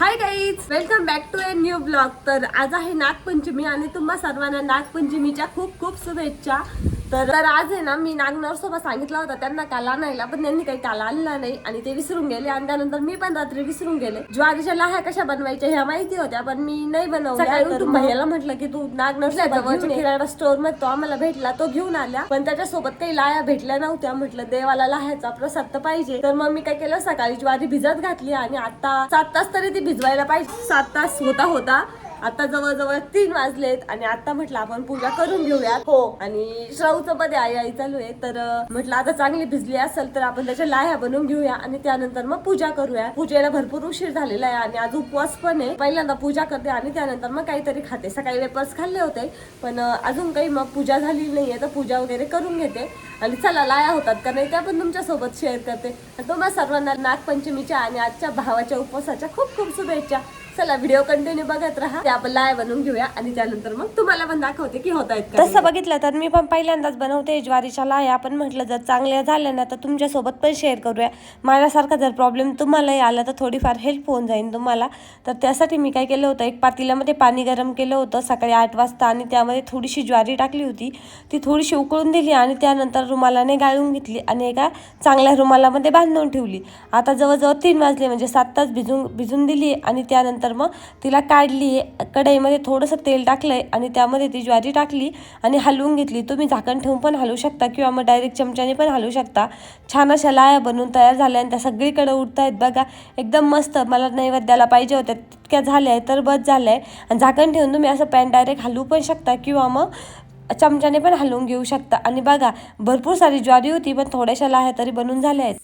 Hi guys welcome back to a new blog तर आज आहे नागपंचमी आणि तुम्हा सर्वांना नागपंचमीच्या खूप खूप शुभेच्छा. तर तर आज आहे ना मी नागनरसोबत सांगितलं होतं त्यांना काल आणायला पण त्यांनी काही काल आणला नाही. आणि ते विसरून गेले. आणि त्यानंतर मी पण रात्री विसरून गेले. ज्वारीच्या लाह्या कशा बनवायच्या ह्या माहिती होत्या पण मी नाही बनवल्या. तर भैयाला म्हटलं की तू किराणा स्टोरमध्ये तो आम्हाला भेटला तो घेऊन आल्या पण त्याच्यासोबत काही लाह्या भेटल्या नव्हत्या. म्हटलं देवाला लाह्याचा प्रसाद तर पाहिजे. तर मग मी काय केलं सकाळी ज्वारी भिजत घातली. आणि आता सात तास तरी ती भिजवायला पाहिजे. सात तास होता होता. आता जवळजवळ तीन वाजलेत आणि आता म्हटलं आपण पूजा करून घेऊयात. हो आणि श्राऊचं मध्ये आई आई चालू आहे. तर म्हटलं आता चांगली भिजली असेल तर आपण त्याच्या लाह्या बनवून घेऊया आणि त्यानंतर मग पूजा करूया. पूजेला भरपूर उशीर झालेला आहे आणि आज उपवास पण आहे. पहिल्यांदा पूजा करते आणि त्यानंतर मग काहीतरी खाते. सकाळी वेपर्स खाल्ले होते पण अजून काही मग पूजा झाली नाहीये तर पूजा वगैरे करून घेते. आणि चला लाया होतात का नाही त्या पण तुमच्यासोबत शेअर करते तुम्हाला सर्वांना नागपंचमीच्या आणि आजच्या भावाच्या उपवासाच्या खूप खूप शुभेच्छा. चला व्हिडिओ कंटिन्यू बघत राहा. ते आपण लाय बनवून घेऊया आणि त्यानंतर मग तुम्हाला पण दाखवते की होत आहेत तसं बघितलं तर मी पण पहिल्यांदाच बनवते ज्वारीच्या लाया. पण म्हटलं जर चांगल्या झाल्या ना तर तुमच्यासोबत पण शेअर करूया. माझ्यासारखा जर प्रॉब्लेम तुम्हालाही आला तर थोडीफार हेल्प होऊन जाईल तुम्हाला. तर त्यासाठी मी काय केलं होतं एक पातेल्यामध्ये पाणी गरम केलं होतं सकाळी आठ वाजता आणि त्यामध्ये थोडीशी ज्वारी टाकली होती. ती थोडीशी उकळून दिली आणि त्यानंतर रुमालाने गाळून घेतली आणि एका चांगल्या रुमालामध्ये बांधून ठेवली. आता जवळजवळ तीन वाजले म्हणजे सात तास भिजून भिजून दिली आणि त्यानंतर मग तिला काढली कढईमध्ये थोडंसं तेल टाकलंय आणि त्यामध्ये ती ज्वारी टाकली आणि हलवून घेतली. तुम्ही झाकण ठेवून पण हलवू शकता किंवा मग डायरेक्ट चमच्याने पण हलवू शकता. छान अशा लाया बनवून तयार झाल्या आणि त्या सगळीकडे उडत आहेत बघा एकदम मस्त मला नैवेद्याला पाहिजे होत्या तितक्या झाल्या आहे तर बस झालं आहे आणि झाकण ठेवून तुम्ही असं पॅन डायरेक्ट हलवू पण शकता किंवा मग चमच्याने पण हलवून घेऊ शकता. आणि बघा भरपूर सारी ज्वारी होती पण थोड्याशा लाह्या तरी बनून झाल्या आहेत.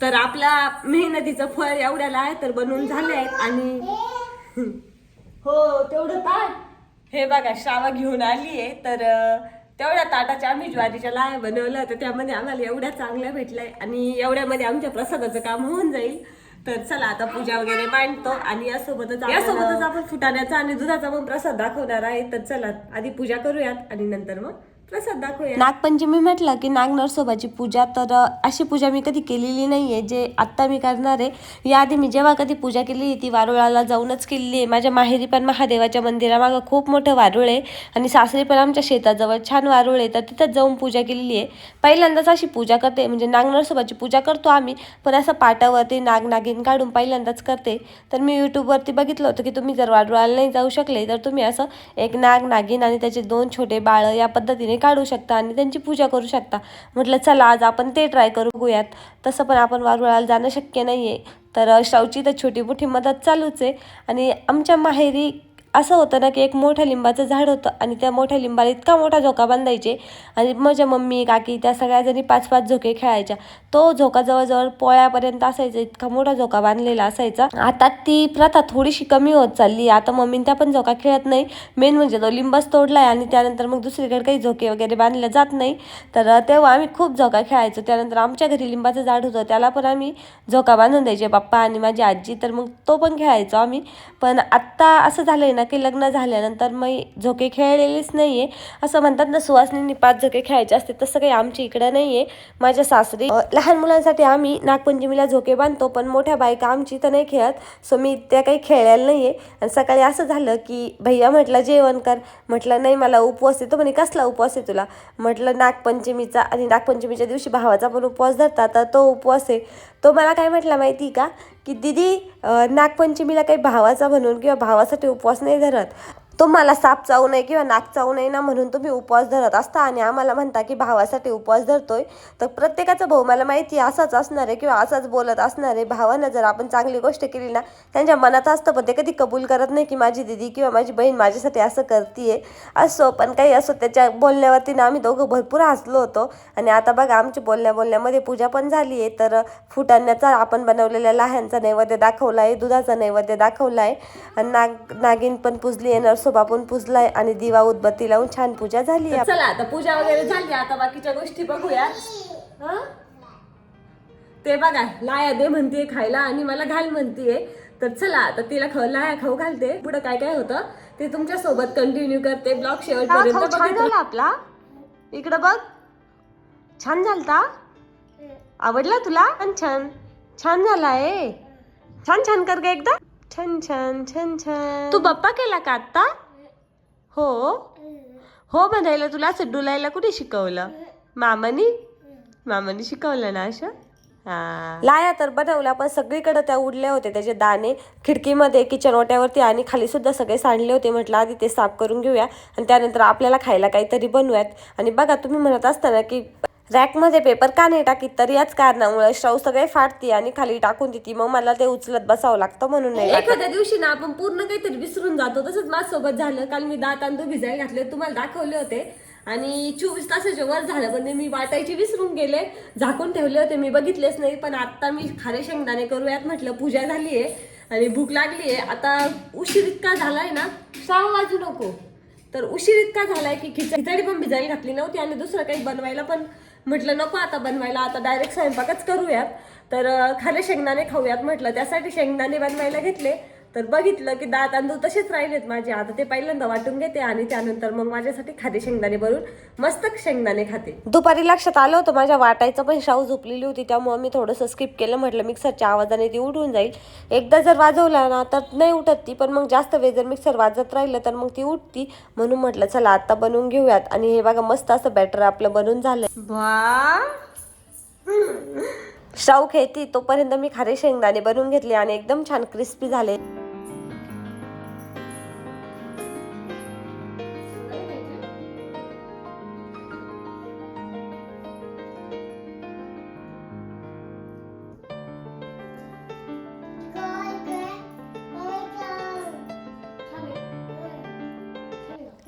तर आपला मेहनतीचं फळ एवढ्याला आहे तर बनवून झाले आहेत. आणि हो तेवढं ताट हे बघा श्रावा घेऊन आली आहे तर तेवढ्या ताटाच्या आम्ही ज्वारीच्या लाया बनवलं तर त्यामध्ये आम्हाला एवढ्या चांगल्या भेटल्या आणि एवढ्यामध्ये आमच्या प्रसादाचं काम होऊन जाईल. तर चला आता पूजा वगैरे मांडतो आणि यासोबतच यासोबतच आपण फुटाण्याचा आणि दुधाचा पण प्रसाद दाखवणार आहे. तर चला आधी पूजा करूयात आणि नंतर मग प्रसाद दाखवूया. नागपंचमी म्हटलं की नाग नरसोबाची पूजा तर अशी पूजा मी कधी केलेली नाही आहे जे आत्ता मी करणार आहे याआधी मी जेव्हा कधी पूजा केली ती वारुळाला जाऊनच केलेली आहे. माझ्या माहेरी पण महादेवाच्या मंदिरामागं खूप मोठं वारुळ आहे आणि सासरी पण आमच्या शेताजवळ छान वारुळ आहे. तर तिथंच जाऊन पूजा केलेली आहे. पहिल्यांदाच अशी पूजा करते म्हणजे नाग नरसोबाची पूजा करतो आम्ही पण असं पाटावरती नाग नागिन काढून पहिल्यांदाच करते. तर मी यूट्यूबवरती बघितलं होतं की तुम्ही जर वारुळाला नाही जाऊ शकले तर तुम्ही असं एक नाग नागिन आणि त्याचे दोन छोटे बाळं या पद्धतीने काढू शकता आणि त्यांची पूजा करू शकता. म्हटलं चला आज आपण ते ट्राय करू बघूयात तसं पण आपण वारुळाला जाणं शक्य नाही आहे तर शावची तर छोटी मोठी मदत चालूच आहे. आणि आमच्या माहेरी असं होतं ना की एक मोठ्या लिंबाचं झाड होतं आणि त्या मोठ्या लिंबाला इतका मोठा झोका बांधायचे. आणि माझ्या मम्मी काकी त्या सगळ्या जणी पाच पाच झोके खेळायच्या. तो झोका जवळजवळ पोळ्यापर्यंत असायचा इतका मोठा झोका बांधलेला असायचा. आता ती प्रथा थोडीशी कमी होत चालली आता मम्मीन त्या पण झोका खेळत नाही. मेन म्हणजे तो लिंबच तोडलाय आणि त्यानंतर मग दुसरीकडे काही झोके वगैरे बांधले जात नाही. तर तेव्हा आम्ही खूप झोका खेळायचो. त्यानंतर आमच्या घरी लिंबाचं झाड होतं. त्याला पण आम्ही झोका बांधून द्यायचे. पप्पा आणि माझी आजी तर मग तो पण खेळायचो आम्ही. पण आत्ता असं झालंय ना की लग्न झाल्यानंतर मग झोके खेळलेलेच नाही आहे असं म्हणतात ना सुवासिनींनी पाच झोके खेळायचे असते तसं काही आमच्या इकडं नाही आहे माझ्या सासरी लहान मुलांसाठी आम्ही नागपंचमीला झोके बांधतो पण मोठ्या बायका आमची तर नाही खेळत सो मी त्या काही खेळायला नाही आहे आणि सकाळी असं झालं की भैया म्हटलं जेवण कर. म्हटलं नाही मला उपवास येतो म्हणे कसला उपवास आहे तुला? म्हटलं नागपंचमीचा आणि नागपंचमीच्या दिवशी भावाचा पण उपवास धरता तर तो उपवास आहे. तो मला काय म्हटला माहिती का? की दिदी नागपंचमीला काही भावाचा म्हणून किंवा भावासाठी उपवास नाही धरत. तुम्हाला साप चावू नये किंवा नाक चावू नये ना म्हणून तुम्ही उपवास धरत असता. आणि आम्हाला म्हणता की भावासाठी उपवास धरतोय. तर प्रत्येकाचा भाऊ मला माहिती आहे असाच असणार आहे किंवा असाच बोलत असणार आहे. भावानं जर आपण चांगली गोष्ट केली ना त्यांच्या मनात असतं पण ते कधी कबूल करत नाही की माझी दिदी किंवा माझी बहीण माझ्यासाठी असं करते असो पण काही असो त्याच्या बोलण्यावरती ना आम्ही दोघं भरपूर हसलो होतो. आणि आता बघा आमच्या बोलण्या बोलण्यामध्ये पूजा पण झाली आहे तर फुटाण्याचा आपण बनवलेल्या लाह्यांचा नैवेद्य दाखवला आहे दुधाचा नैवेद्य दाखवला आहे आणि नाग नागिन पण पुजली आहे नरसोबा पण पुजलाय आणि दिवा उदबत्ती लावून छान पूजा झाली तर चला आता पूजा वगैरे झाली आता बाकीच्या गोष्टी बघूया हं? ते बघा लाया दे म्हणते खायला आणि मला घाल म्हणतीये. तर चला आता तिला खाऊ लाया खाऊ घालते. पुढे काय काय होतं ते तुमच्यासोबत कंटिन्यू करते. ब्लॉग शेवटपर्यंत छान झाला आपला. इकडं बघ. छान झालता? आवडला तुला? छान छान छान झाला आहे छान छान कर ग एकदा. छान छान छान छान. तू बप्पा केला का आत्ता? हो? हो म्हणायला तुला असं डुलायला कुठे शिकवलं? मामानी? मामानी शिकवलं ना असं? हा. लाया तर बनवल्या पण सगळीकडे त्या उडल्या होत्या. त्याचे दाणे खिडकीमध्ये किचन ओट्यावरती आणि खाली सुद्धा सगळे सांडले होते. म्हटलं आधी ते साफ करून घेऊया आणि त्यानंतर आपल्याला खायला काहीतरी बनवूयात. आणि बघा तुम्ही म्हणत असताना की रॅकमध्ये पेपर का नाही टाकीत? तर याच कारणामुळे श्राऊ सगळे फाटती आणि खाली टाकून देते. मग मला ते उचलत बसावं लागतं म्हणून नाही. एखाद्या दिवशी ना आपण पूर्ण काहीतरी विसरून जातो. तसंच माझ्यासोबत झालं. काल मी दात तांदूळ भिजायला घातले. तुम्हाला दाखवले होते. आणि चोवीस तासाच्या वर झालं. म्हणजे मी वाटायचे विसरून गेले. झाकून ठेवले होते. मी बघितलेच नाही. पण आता मी खारे शेंगदाणे करूयात म्हटलं पूजा झाली आहे आणि भूक लागली आहे आता उशीर इतका झालाय ना सहा वाजू नको. तर उशीर इतका झालाय की खिचडी पण भिजायला घातली नव्हती आणि दुसरं काही बनवायला पण म्हटलं नको आता बनवायला आता डायरेक्ट स्वयंपाकच करूयात. तर खाले शेंगदाणे खाऊयात म्हटलं. त्यासाठी शेंगदाणे बनवायला घेतले. तर बघितलं की डाळ तांदूळ तसेच राहिलेत माझे. आता ते पहिल्यांदा वाटून घेते आणि त्यानंतर मग माझ्यासाठी खाते शेंगदाणे भरून मस्त शेंगदाणे खाते. दुपारी लक्षात आलं होतं माझ्या वाटायचं पण शाऊ झोपलेली होती त्यामुळे मी थोडंसं स्किप केलं. म्हटलं मिक्सरच्या आवाजाने ती उठून जाईल. एकदा जर वाजवला ना तर नाही उठत ती पण मग जास्त वेळ जर मिक्सर वाजत राहिलं तर मग ती उठती. म्हणून म्हटलं चला आता बनवून घेऊयात. आणि हे बघा मस्त असं बॅटर आपलं बनवून झालं. वा शाऊ खेळती तोपर्यंत मी खारे शेंगदाणे बनवून घेतले आणि एकदम छान क्रिस्पी झाले.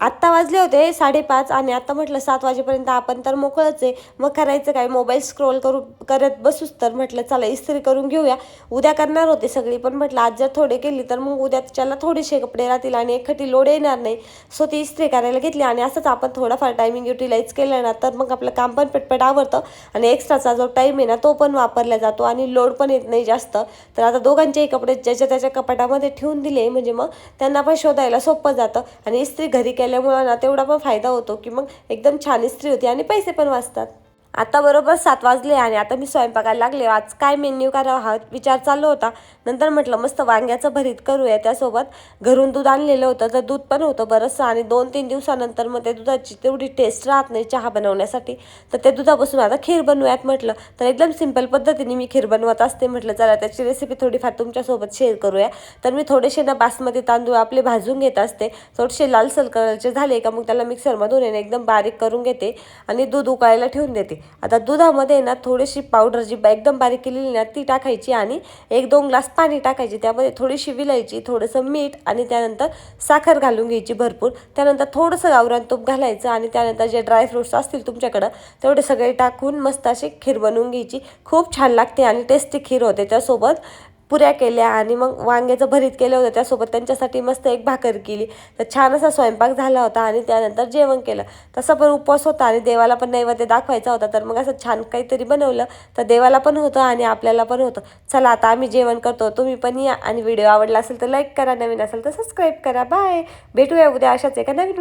आत्ता वाजले होते साडेपाच आणि आत्ता म्हटलं सात वाजेपर्यंत आपण तर मोकळंच आहे. मग करायचं काय? मोबाईल स्क्रोल करू करत बसूच तर म्हटलं चला इस्त्री करून घेऊया. उद्या करणार होते सगळी पण म्हटलं आज जर थोडे केली तर मग उद्या त्याला थोडेसे कपडे राहतील आणि एकखटी लोड येणार नाही. सो ती इस्त्री करायला घेतली आणि असंच आपण थोडाफार टायमिंग युटिलाइज केलं ना तर मग आपलं काम पण पटपट आवडतं आणि एक्स्ट्राचा जो टाईम आहे ना तो पण वापरला जातो आणि लोड पण येत नाही जास्त. तर आता दोघांचेही कपडे ज्याच्या त्याच्या कपाटामध्ये ठेवून दिले म्हणजे मग त्यांना पण शोधायला सोपं जातं. आणि इस्त्री घरी केल्यामुळं ना तेवढा पण फायदा होतो की मग एकदम छान इस्त्री होती आणि पैसे पण वाचतात. आता बरोबर सात वाजले आणि आता मी स्वयंपाकाला लागले. आज काय मेन्यू करावा हा विचार चालू होता. नंतर म्हटलं मस्त वांग्याचं भरीत करूया. त्यासोबत घरून दूध आणलेलं होतं. तर दूध पण होतं बरंचसं आणि दोन तीन दिवसानंतर मग त्या दुधाची तेवढी टेस्ट राहत नाही चहा बनवण्यासाठी. तर त्या दुधापासून आता खीर बनवूयात म्हटलं. तर एकदम सिंपल पद्धतीने मी खीर बनवत असते म्हटलं चला त्याची रेसिपी थोडीफार तुमच्यासोबत शेअर करूया. तर मी थोडेसे ना बासमती तांदूळ आपले भाजून घेत असते. थोडेसे लालसर कलरचे झाले का मग त्याला मिक्सरमधून एकदम बारीक करून घेते आणि दूध उकळायला ठेवून देते. आता दुधामध्ये ना थोडीशी पावडर जी एकदम बारीक केलेली ना ती टाकायची आणि एक दोन ग्लास पाणी टाकायची. त्यामध्ये थोडीशी विलायची थोडंसं मीठ आणि त्यानंतर साखर घालून घ्यायची भरपूर. त्यानंतर थोडंसं गावरान तूप घालायचं आणि त्यानंतर जे ड्रायफ्रुट्स असतील तुमच्याकडं तेवढे सगळे टाकून मस्त अशी खीर बनवून घ्यायची. खूप छान लागते आणि टेस्टी खीर होते त्यासोबत. पुऱ्या केल्या आणि मग वांग्याचं भरीत केलं होतं. त्यासोबत त्यांच्यासाठी मस्त एक भाकर केली. तर छान असा स्वयंपाक झाला होता आणि त्यानंतर जेवण केलं. तसं पण उपवास होता आणि देवाला पण नैवेद्य दाखवायचा होता. तर मग असं छान काहीतरी बनवलं. तर देवाला पण होतं आणि आपल्याला पण होतं. चला आता आम्ही जेवण करतो. तुम्ही पण या आणि व्हिडिओ आवडला असेल तर लाईक करा. नवीन असेल तर सबस्क्राईब करा. बाय. भेटूया उद्या अशाच एका नवीन